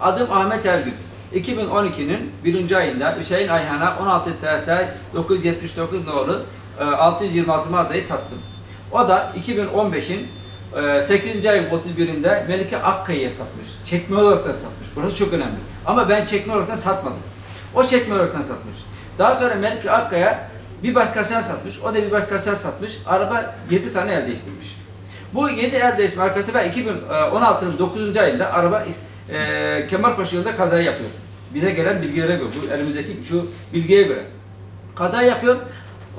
Adım Ahmet Ergün. 2012'nin 1. ayında Hüseyin Ayhan'a 16 TS 979 nolu e, 626 mağazayı sattım. O da 2015'in e, 8. ayın 31'inde Melike Akkaya'ya satmış. Çekme olaraktan satmış. Burası çok önemli. Ama ben çekme olaraktan satmadım. O çekme olaraktan satmış. Daha sonra Melike Akkaya bir başkasına satmış. O da bir başkasına satmış. Araba 7 tane el değiştirmiş. Bu 7 el değiştirme arkasında ben 2016'nın 9. ayında araba e, Kemalpaşa yolunda kaza yapıyor. Bize gelen bilgilere göre, bu elimizdeki şu bilgiye göre. Kaza yapıyor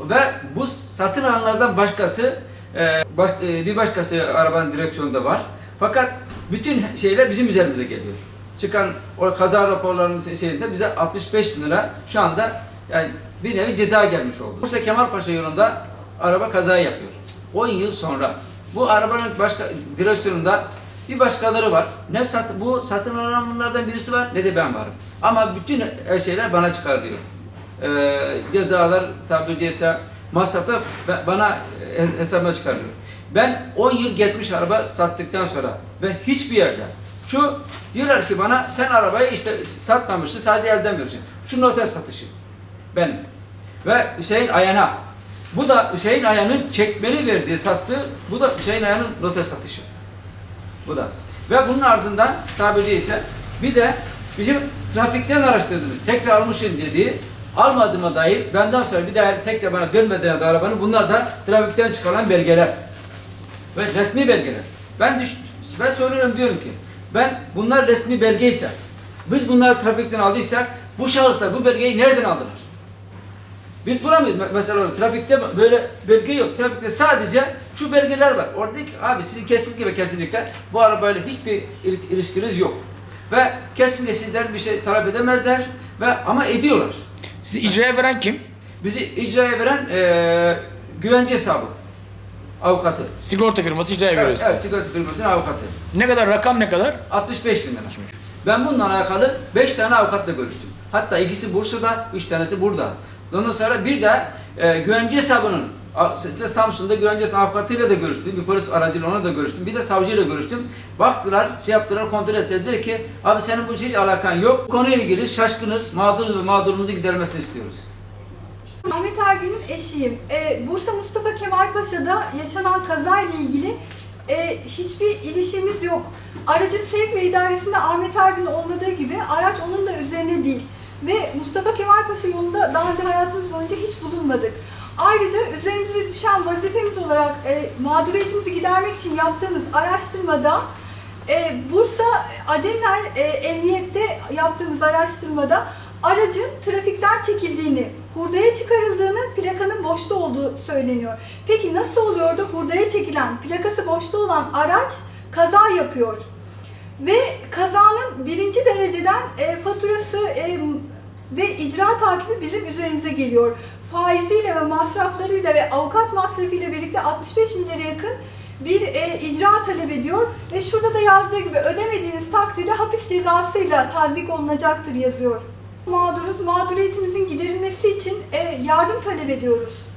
ve bu satın alanlardan başkası e, baş- e, bir başkası arabanın direksiyonunda var. Fakat bütün şeyler bizim üzerimize geliyor. Çıkan o kaza raporlarının şeyinde bize 65 bin lira şu anda yani bir nevi ceza gelmiş oldu. Bursa Kemalpaşa yolunda araba kaza yapıyor. 10 yıl sonra bu arabanın başka direksiyonunda bir başkaları var. Ne sat, bu satın alanlardan birisi var ne de ben varım. Ama bütün şeyler bana çıkarılıyor. Ee, cezalar tabiri caizse masrafta bana hes- hesabına çıkarılıyor. Ben 10 yıl geçmiş araba sattıktan sonra ve hiçbir yerde şu diyorlar ki bana sen arabayı işte satmamışsın sadece elden veriyorsun. Şu noter satışı benim. Ve Hüseyin Ayan'a bu da Hüseyin Ayan'ın çekmeli verdiği sattığı bu da Hüseyin Ayan'ın noter satışı. Bu da. Ve bunun ardından tabiri caizse bir de bizim trafikten araştırdığımız tekrar almışsın dediği almadığıma dair benden sonra bir daha tekrar bana dönmeden de arabanın bunlar da trafikten çıkarılan belgeler. Ve resmi belgeler. Ben düş, ben soruyorum diyorum ki ben bunlar resmi belgeyse biz bunları trafikten aldıysak bu şahıslar bu belgeyi nereden aldılar? Biz bulamıyoruz. Me- Mesela trafikte böyle belge yok. Trafikte sadece şu belgeler var. Orada ki abi sizin kesinlikle ve kesinlikle bu arabayla hiçbir il- ilişkiniz yok. Ve kesinlikle sizden bir şey talep edemezler ve ama ediyorlar. Sizi icraya veren kim? Bizi icraya veren eee güvence hesabı. Avukatı. Sigorta firması icraya veriyor Evet, evet, sigorta firmasının avukatı. Ne kadar rakam ne kadar? 65 bin lira. Ben bununla alakalı 5 tane avukatla görüştüm. Hatta ikisi Bursa'da, 3 tanesi burada. Ondan sonra bir de e, güvence hesabının işte Samsun'da güvence avukatıyla da görüştüm. Bir polis aracıyla ona da görüştüm. Bir de savcıyla görüştüm. Baktılar, şey yaptılar, kontrol ettiler. Dedi ki abi senin bu hiç alakan yok. Bu konuyla ilgili şaşkınız, mağduruz ve mağdurumuzu gidermesini istiyoruz. Ahmet Ergün'ün eşiyim. Ee, Bursa Mustafa Kemal Paşa'da yaşanan kazayla ilgili e, hiçbir ilişkimiz yok. Aracın sevk idaresinde Ahmet Ergün olmadığı gibi araç onun da üzerine değil. Ve Mustafa Kemal Paşa yolunda daha önce hayatımız boyunca hiç bulunmadık. Ayrıca üzerimize düşen vazifemiz olarak e, mağduriyetimizi gidermek için yaptığımız araştırmada e, Bursa Acemler e, Emniyet'te yaptığımız araştırmada aracın trafikten çekildiğini, hurdaya çıkarıldığını, plakanın boşta olduğu söyleniyor. Peki nasıl oluyor da hurdaya çekilen, plakası boşta olan araç kaza yapıyor? Ve kazanın birinci dereceden e, faturası e, ve icra takibi bizim üzerimize geliyor. Faiziyle ve masraflarıyla ve avukat masrafıyla birlikte 65 milyara yakın bir e, icra talep ediyor ve şurada da yazdığı gibi ödemediğiniz takdirde hapis cezasıyla tazik olunacaktır yazıyor. Mağduruz, mağduriyetimizin giderilmesi için e, yardım talep ediyoruz.